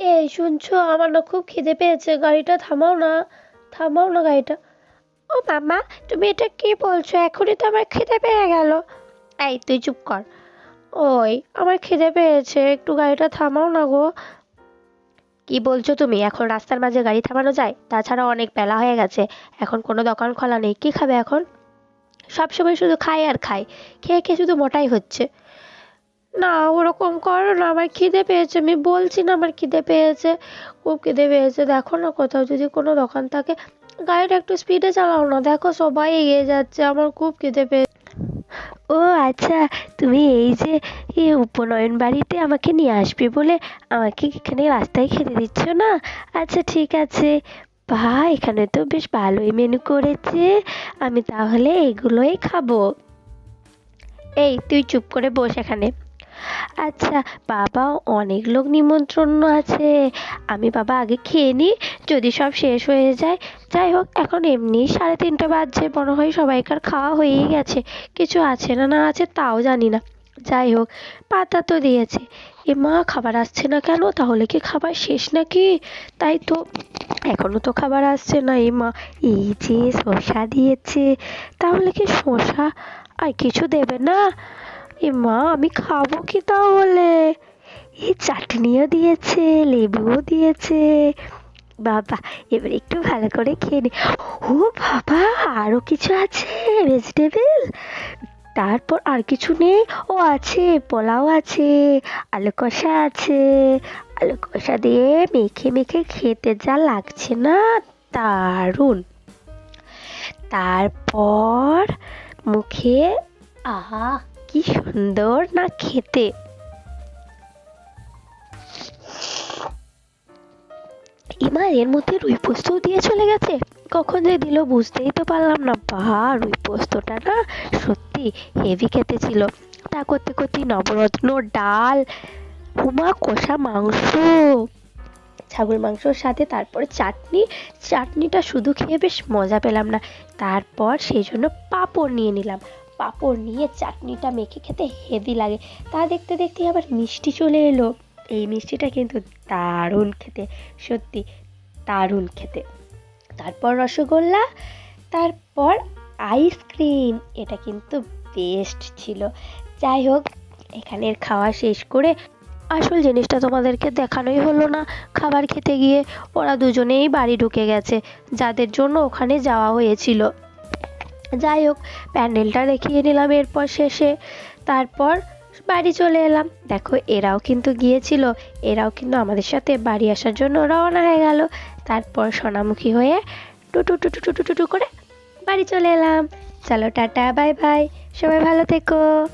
এই শুনছো, আমার না খুব খিদে পেয়েছে। গাড়িটা থামাও না থামাও না গাড়িটা। ও মামা তুমি এটা কি বলছো? এখনই তো আমার খিদে পেয়ে গেল। এই, তুই চুপ কর। ওই, আমার খিদে পেয়েছে, একটু গাড়িটা থামাও না গো। কি বলছো তুমি? এখন রাস্তার মাঝে গাড়ি থামানো যায়? তাছাড়া অনেক বেলা হয়ে গেছে। এখন কোনো দোকান খোলা নেই। কি খাবে এখন? সবসময় শুধু খায় আর খায় খেয়ে খেয়ে শুধু মোটাই হচ্ছে। না ওরকম করো না আমার খিদে পেয়েছে আমি বলছি না আমার খিদে পেয়েছে খুব খিদে পেয়েছে দেখো না কোথাও যদি কোনো দোকান থাকে গাড়িটা একটু স্পিডে চালাও না দেখো সবাই এগিয়ে যাচ্ছে আমার খুব খিদে পেয়েছে ও আচ্ছা তুমি এই যে এই উপনয়ন বাড়িতে আমাকে নিয়ে আসবে বলে আমাকে এখানে রাস্তায় খেতে দিচ্ছ না? আচ্ছা ঠিক আছে। বা এখানে তো বেশ ভালোই মেনু করেছে আমি তাহলে এগুলোই খাব। এই তুই চুপ করে বস এখানে। আচ্ছা বাবা অনেক লোক নিমন্ত্রণ আছে। আমি বাবা আগে খেয়ে নিই, যদি সব শেষ হয়ে যায়। যাই হোক, এখন এমনি সাড়ে তিনটে বাজছে, মনে হয় সবাইকার খাওয়া হয়েই গেছে। কিছু আছে না না আছে তাও জানি না। যাই হোক, পাতা তো দিয়েছে। এ মা, খাবার আসছে না কেন? তাহলে কি খাবার শেষ নাকি? তাই তো, এখনও তো খাবার আসছে না এ মা। এই যে শসা দিয়েছে, তাহলে কি শসা আর কিছু দেবে না? এ মা, আমি খাব কি তাহলে? এই চাটনিও দিয়েছে, লেবুও দিয়েছে। বাবা, এবার একটু ভালো করে খেয়ে নি। ও বাবা আরও কিছু আছে ভেজিটেবল তারপর আর কিছু নেই? ও আছে, পোলাও আছে, আলু কষা আছে। আলু কষা দিয়ে মেখে মেখে খেতে যা লাগছে না, দারুণ। তারপর মুখে আহা কি সুন্দর না খেতে। ইমা, এর মধ্যে রুই পোস্তও দিয়ে চলে গেছে? কখন যে দিল বুঝতেই তো পারলাম না। বা, রুই পোস্তটা না সত্যি হেভি খেতে ছিল। তা করতে করতে নবরত্ন ডাল উমা কষা মাংস, ছাগল মাংসর সাথে তারপরে চাটনি। চাটনিটা শুধু খেয়ে বেশ মজা পেলাম না। তারপর সেই জন্য পাঁপড় নিয়ে নিলাম। পাঁপড় নিয়ে চাটনিটা মেখে খেতে হেভি লাগে। তা দেখতে দেখতে আবার মিষ্টি চলে এলো। এই মিষ্টিটা কিন্তু দারুণ খেতে, সত্যি দারুণ খেতে। তারপর রসগোল্লা, তারপর আইসক্রিম এটা কিন্তু বেস্ট ছিল। যাই হোক, এখানের খাওয়া শেষ করে আসল জিনিসটা তোমাদেরকে দেখানোই হলো না। খাবার খেতে গিয়ে ওরা দুজনেই বাড়ি ঢুকে গেছে, যাদের জন্য ওখানে যাওয়া হয়েছিল। যাই হোক প্যান্ডেলটা দেখিয়ে নিলাম এরপর শেষে। তারপর বাড়ি চলে এলাম। দেখো, এরাও কিন্তু গিয়েছিল। এরাও কিন্তু আমাদের সাথে বাড়ি আসার জন্য রওনা হয়ে গেল। তারপর সোনামুখী হয়ে টুটু টুটু টুটু টুটু করে বাড়ি চলে এলাম। চলো টাটা, বাই বাই। সবাই ভালো থেকো।